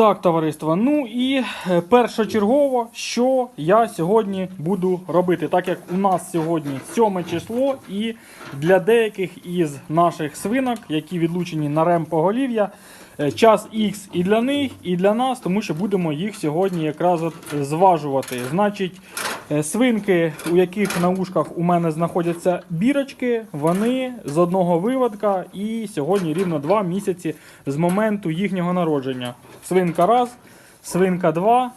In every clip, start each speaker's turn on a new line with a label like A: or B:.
A: Так, товариство. Ну і е, першочергово, що я сьогодні буду робити, так як у нас сьогодні 7 число, і для деяких із наших свинок, які відлучені на рем поголів'я, е, час X і для них, і для нас, тому що будемо їх сьогодні якраз от зважувати. Значить, е, свинки, у яких на ушках у мене знаходяться бірочки, вони з одного виводка, і сьогодні рівно 2 місяці з моменту їхнього народження. Свинка раз, свинка 2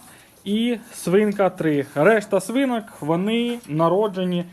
A: і свинка 3. Решта свинок вони народжені е,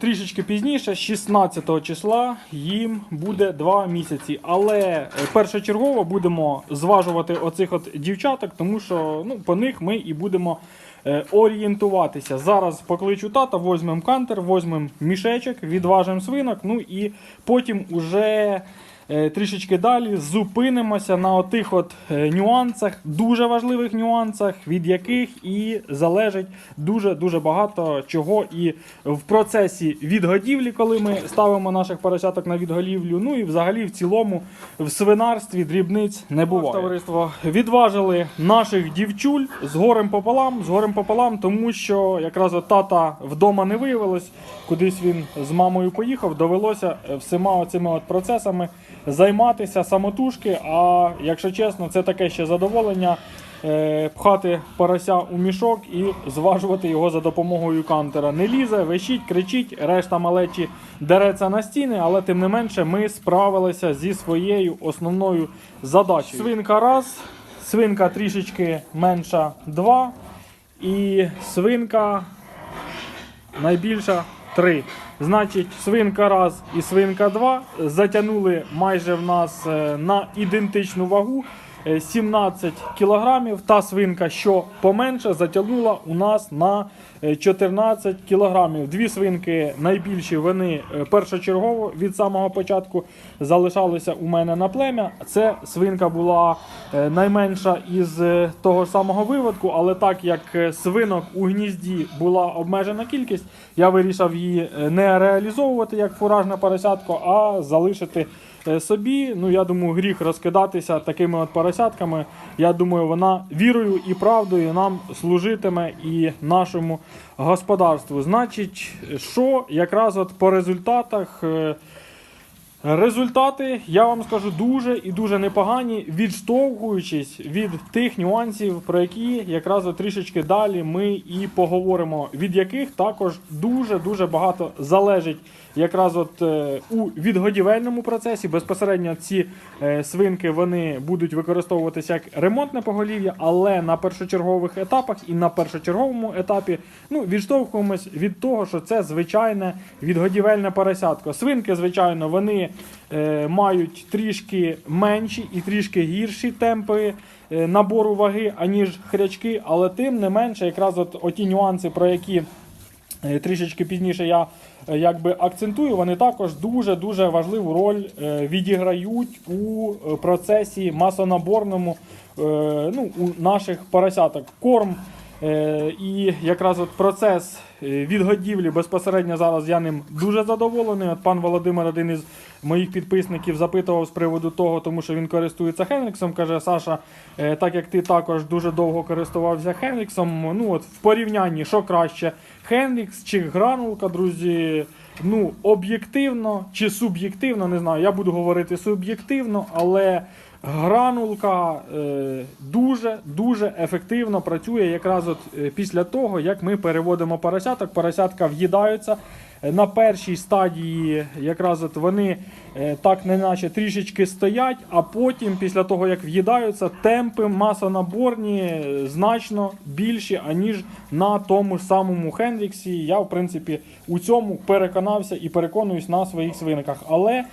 A: трішечки пізніше, 16 числа їм буде 2 місяці. Але е, першочергово будемо зважувати оцих от дівчаток, тому що ну, по них ми і будемо е, орієнтуватися. Зараз покличу тата, візьмемо кантер, візьмемо мішечок, відважимо свинок, ну і потім уже. Е, Трішечки далі зупинимося на отих от е, нюансах, дуже важливих нюансах, від яких і залежить дуже-дуже багато чого і в процесі відгодівлі, коли ми ставимо наших поросяток на відголівлю. Ну і взагалі в цілому в свинарстві дрібниць не буває. Товариство відважили наших дівчуль з горем пополам, з горем пополам, тому що якраз от тата вдома не виявилось, кудись він з мамою поїхав, довелося всіма оцими от процесами займатися самотужки. А якщо чесно, це таке ще задоволення. е, Пхати порося у мішок і зважувати його за допомогою кантера. Не лізе, вищить, кричить, решта малечі дереться на стіни, але тим не менше ми справилися зі своєю основною задачею. Свинка раз, свинка трішечки менша два, і свинка найбільша 3. Значить, свинка раз і свинка 2 затягнули майже в нас е, на ідентичну вагу. Е, 17 кілограмів. Та свинка, що поменше, затягнула у нас на е, 14 кілограмів. Дві свинки найбільші, вони е, першочергово від самого початку залишалися у мене на плем'я. Це свинка була е, найменша із е, того самого виводку, але так як е, свинок у гнізді була обмежена кількість, я вирішив її е, не реалізовувати як фуражне поросятко, а залишити е, собі. Ну, я думаю, гріх розкидатися такими от поросятками. Я думаю, вона вірою і правдою нам служитиме і нашому господарству. Значить, що якраз от по результатах. Результати, я вам скажу, дуже і дуже непогані, відштовхуючись від тих нюансів, про які якраз трішечки далі ми і поговоримо, від яких також дуже-дуже багато залежить якраз от е, у відгодівельному процесі. Безпосередньо ці е, свинки вони будуть використовуватися як ремонтне поголів'я, але на першочергових етапах і на першочерговому етапі ну, відштовхуємось від того, що це звичайне відгодівельне поросятко. Свинки, звичайно, вони мають трішки менші і трішки гірші темпи е, набору ваги, аніж хрячки, але тим не менше, якраз от оті нюанси, про які Е, Трішечки пізніше я е, якби акцентую, вони також дуже-дуже важливу роль е, відіграють у е, процесі масонаборному е, ну, у наших поросяток. Корм е, і якраз от процес е, відгодівлі безпосередньо зараз я ним дуже задоволений. От пан Володимир, один із моїх підписників, запитував з приводу того, тому що він користується Хенріксом. Каже, Саша, е, так як ти також дуже довго користувався Хенріксом, ну от в порівнянні, що краще, Хенрікс чи гранулка, друзі. Ну, об'єктивно чи суб'єктивно, не знаю. Я буду говорити суб'єктивно, але гранулка е, дуже дуже ефективно працює якраз от е, після того, як ми переводимо поросяток. Поросятка в'їдаються. Е, На першій стадії якраз от вони е, так неначе трішечки стоять, а потім, після того як в'їдаються, темпи масонаборні е, значно більші, аніж на тому самому Хендріксі. Я, в принципі, у цьому переконався і переконуюсь на своїх свинках. Але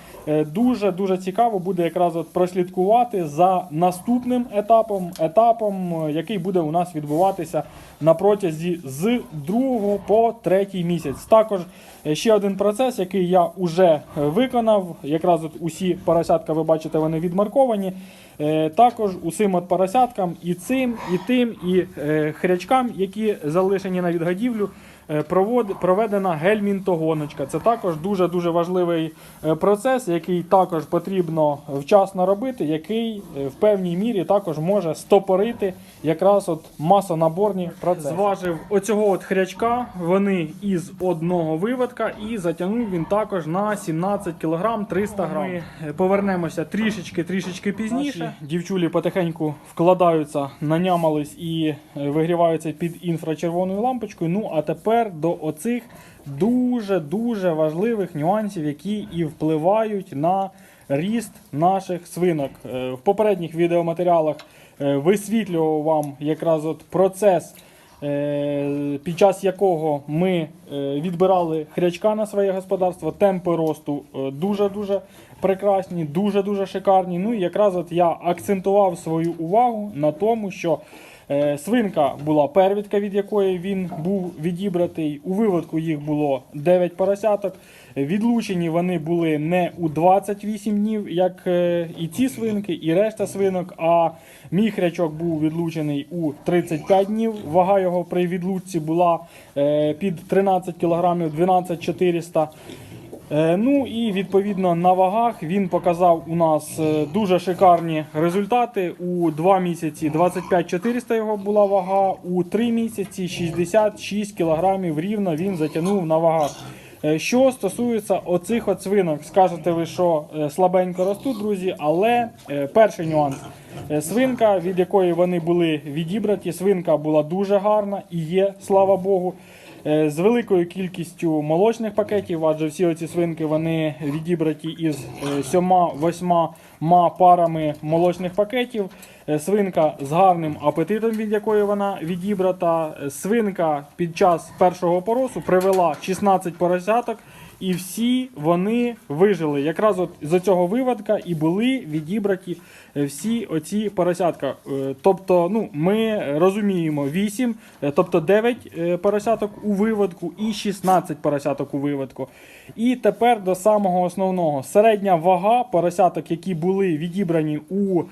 A: дуже дуже цікаво буде якраз от прослідкувати за наступним етапом, етапом, який буде у нас відбуватися на протязі з 2 по 3 місяць. Також ще один процес, який я вже виконав. Якраз от усі поросятка, ви бачите, вони відмарковані. Е, Також усім от поросяткам і цим, і тим, і е, хрячкам, які залишені на відгодівлю. Е, проведена гельмінтогоночка. Це також дуже-дуже важливий е, процес, який також потрібно вчасно робити, який е, в певній мірі також може стопорити якраз от масонаборні процеси. Зважив оцього от хрячка, вони із одного виводка і затягнув він також на 17 кг 300 грам. Ми повернемося трішечки, трішечки пізніше. Дівчулі потихеньку вкладаються, нанямались і вигріваються під інфрачервоною лампочкою. Ну а тепер до оцих дуже-дуже важливих нюансів, які і впливають на ріст наших свинок. Е, В попередніх відеоматеріалах е, висвітлював вам якраз от процес, е, під час якого ми відбирали хрячка на своє господарство. Темпи росту дуже-дуже прекрасні, дуже-дуже шикарні. Ну і якраз от я акцентував свою увагу на тому, що Свинка була первідка, від якої він був відібратий. У виводку їх було 9 поросяток. Відлучені вони були не у 28 днів, як е, і ці свинки, і решта свинок. А мій хрячок був відлучений у 35 днів. Вага його при відлучці була е, під 13 кг 12 400 Е, Ну і відповідно на вагах він показав у нас е, дуже шикарні результати. У 2 місяці 25 400 його була вага, у 3 місяці 66 кг рівно він затягнув на вагах. Е, Що стосується оцих свинок, скажете ви, що е, слабенько ростуть, друзі, але е, перший нюанс. Е, Свинка, від якої вони були відібраті, свинка була дуже гарна і є, слава Богу. Е, з великою кількістю молочних пакетів, адже всі оці свинки вони відібраті із 7-8 парами молочних пакетів. Е, Свинка з гарним апетитом, від якої вона відібрата. Е, Свинка під час першого поросу привела 16 поросяток. І всі вони вижили. Якраз от з цього виводка і були відібраті е, всі оці поросятка. Е, Тобто, ну, ми розуміємо 8, е, тобто 9 е, поросяток у виводку і 16 поросяток у виводку. І тепер до самого основного. Середня вага поросяток, які були відібрані у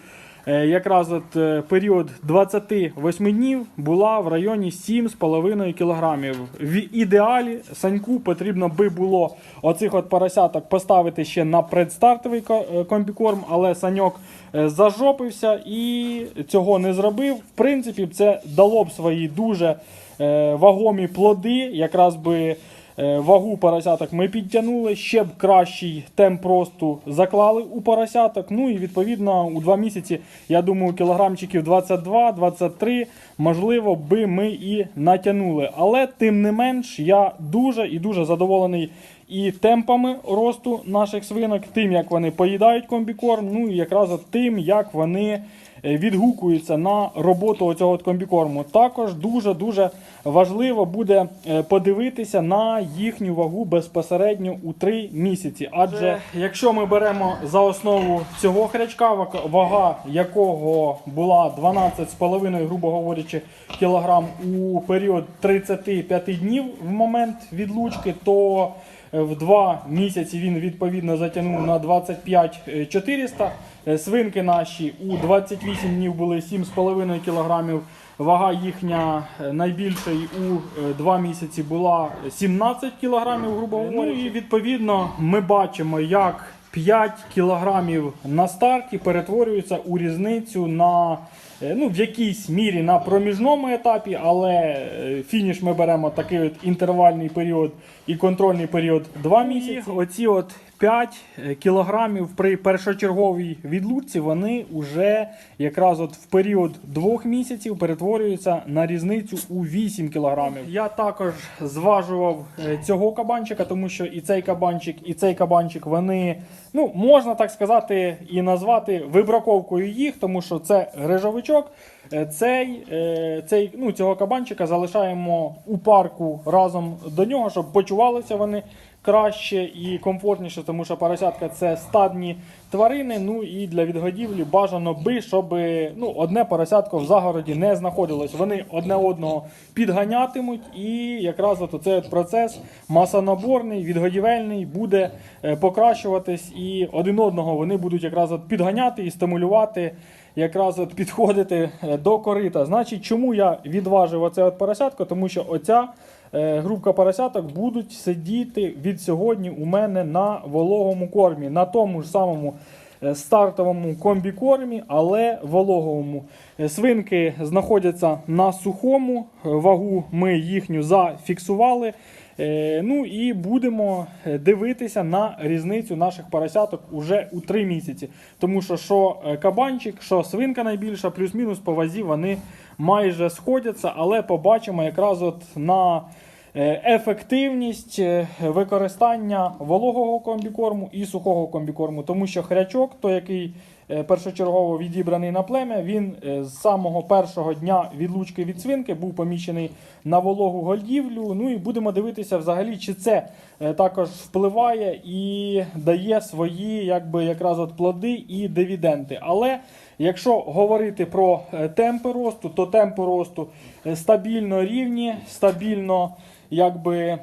A: Якраз от е, період 28 днів була в районі 7,5 кг. В ідеалі саньку потрібно би було оцих от поросяток поставити ще на предстартовий е, комбікорм, але саньок е, зажопився і цього не зробив. В принципі, це дало б свої дуже е, вагомі плоди, якраз би. Е, Вагу поросяток ми підтягнули, ще б кращий темп росту заклали у поросяток. Ну і відповідно у два місяці, я думаю, кілограмчиків 22-23, можливо, би ми і натягнули. Але тим не менш, я дуже і дуже задоволений і темпами росту наших свинок, тим, як вони поїдають комбікорм, ну і якраз тим, як вони відгукуються на роботу цього комбікорму. Також дуже-дуже важливо буде е, подивитися на їхню вагу безпосередньо у 3 місяці. Адже якщо ми беремо за основу цього хрячка, вага якого була 12,5, грубо говорячи, кілограм у період 35 днів в момент відлучки, то е, в 2 місяці він відповідно затягнув на 25 400. Е, Свинки наші у 28 днів були 7,5 кілограмів. Вага їхня е, найбільша у 2 місяці була 17 кілограмів, грубо говоря. Ну і відповідно ми бачимо, як 5 кілограмів на старті перетворюються у різницю на е, ну, в якійсь мірі на проміжному етапі, але е, фініш ми беремо такий от інтервальний період і контрольний період 2 місяці. Оці от 5 кілограмів при першочерговій відлучці вони вже якраз от в період двох місяців перетворюються на різницю у 8 кілограмів. Я також зважував е, цього кабанчика, тому що і цей кабанчик, і цей кабанчик вони, ну можна так сказати, і назвати вибраковкою їх, тому що це грижовичок. Е, Цей, е, цей, ну, цього кабанчика залишаємо у парку разом до нього, щоб почувалися вони краще і комфортніше, тому що поросятка це стадні тварини. Ну і для відгодівлі бажано би, щоб ну, одне поросятко в загороді не знаходилось. Вони одне одного підганятимуть, і якраз от цей процес масонаборний, відгодівельний буде е, покращуватись, і один одного вони будуть якраз от підганяти і стимулювати. Якраз от підходити е, до корита. Значить, чому я відважив оце от поросятко? Тому що оця е, групка поросяток будуть сидіти від сьогодні у мене на вологому кормі, на тому ж самому е, стартовому комбікормі, але вологовому. Е, Свинки знаходяться на сухому, вагу ми їхню зафіксували. Ну і будемо дивитися на різницю наших поросяток уже у 3 місяці. Тому що що кабанчик, що свинка найбільша, плюс-мінус по вазі вони майже сходяться, але побачимо якраз от на е, ефективність е, використання вологого комбікорму і сухого комбікорму. Тому що хрячок, той, який е, першочергово відібраний на плем'я, він з самого першого дня відлучки від свинки був поміщений на вологу гольдівлю. Ну і будемо дивитися взагалі, чи це також впливає і дає свої якби, якраз от плоди і дивіденди. Але якщо говорити про е, темпи росту, то темпи росту е, стабільно рівні, стабільно якби.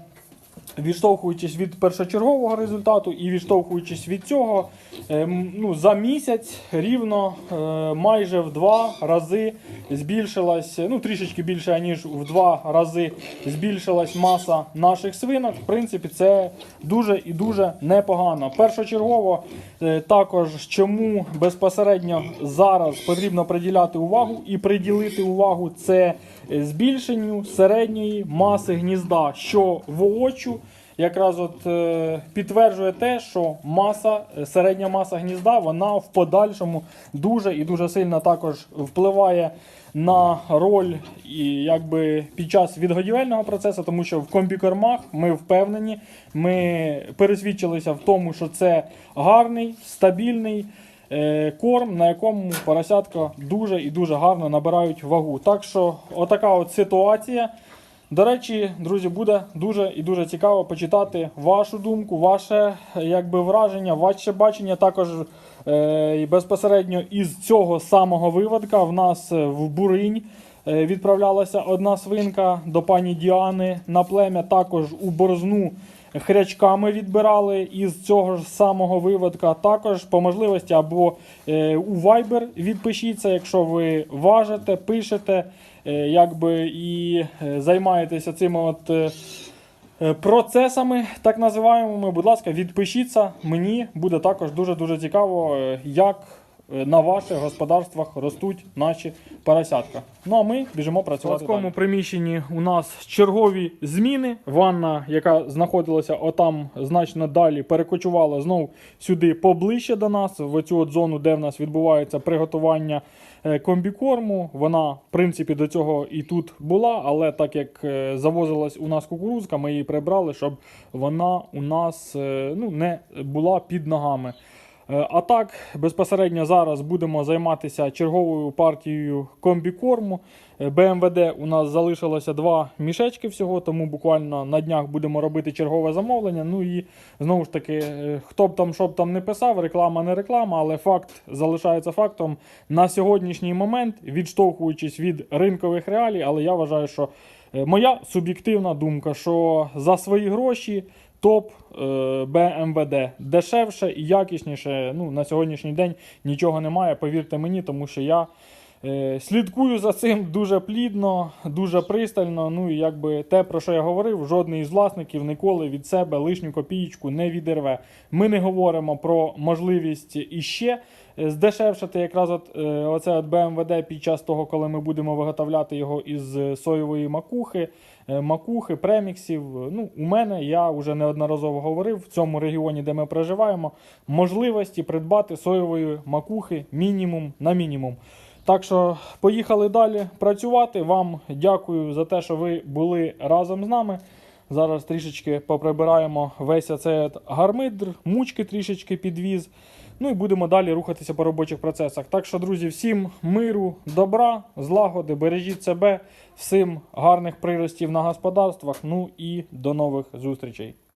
A: Відштовхуючись від першочергового результату і відштовхуючись від цього, ем, ну, за місяць рівно е, майже в два рази збільшилась, ну трішечки більше, ніж в два рази збільшилась маса наших свинок. В принципі, це дуже і дуже непогано. Першочергово е, також чому безпосередньо зараз потрібно приділяти увагу і приділити увагу це е, збільшенню середньої маси гнізда, що воочу якраз от е, підтверджує те, що маса, е, середня маса гнізда, вона в подальшому дуже і дуже сильно також впливає на роль і якби під час відгодівельного процесу, тому що в комбікормах ми впевнені, ми пересвідчилися в тому, що це гарний, стабільний. е, Корм, на якому поросятка дуже і дуже гарно набирають вагу. Так що, отака от ситуація. До речі, друзі, буде дуже і дуже цікаво почитати вашу думку, ваше якби, враження, ваше бачення. Також е, безпосередньо із цього самого виводка в нас е, в Буринь е, відправлялася одна свинка до пані Діани на плем'я. Також у борзну хрячками відбирали із цього ж самого виводка. Також по можливості або е, у Viber відпишіться, якщо ви важите, пишете, е, якби і е, займаєтеся цими от. Процесами, так називаємо, будь ласка, відпишіться. Мені буде також дуже-дуже цікаво, е, як на ваших господарствах ростуть наші поросятка. Ну а ми біжимо працювати. В такому приміщенні у нас чергові зміни. Ванна, яка знаходилася отам значно далі, перекочувала знову сюди поближче до нас, в цю от зону, де в нас відбувається приготування е, комбікорму. Вона, в принципі, до цього і тут була, але так як е, завозилась у нас кукурузка, ми її прибрали, щоб вона у нас е, ну, не була під ногами. Е, А так, безпосередньо зараз будемо займатися черговою партією комбікорму. Е, БМВД у нас залишилося два мішечки всього, тому буквально на днях будемо робити чергове замовлення. Ну і знову ж таки, е, хто б там що б там не писав, реклама не реклама, але факт залишається фактом. На сьогоднішній момент, відштовхуючись від ринкових реалій, але я вважаю, що моя суб'єктивна думка, що за свої гроші топ е, БМВД дешевше і якісніше. Ну, на сьогоднішній день нічого немає, повірте мені, тому що я е, слідкую за цим дуже плідно, дуже пристально. Ну і якби те, про що я говорив, жодний із власників ніколи від себе лишню копієчку не відірве. Ми не говоримо про можливість іще е, здешевшити якраз от, оце от БМВД під час того, коли ми будемо виготовляти його із соєвої макухи, макухи, преміксів. Ну, у мене я вже неодноразово говорив в цьому регіоні, де ми проживаємо, можливості придбати соєвої макухи мінімум на мінімум. Так що поїхали далі працювати. Вам дякую за те, що ви були разом з нами. Зараз трішечки поприбираємо весь оцей от гармидр, мучки трішечки підвіз. Ну і будемо далі рухатися по робочих процесах. Так що, друзі, всім миру, добра, злагоди, бережіть себе, всім гарних приростів на господарствах. Ну і до нових зустрічей.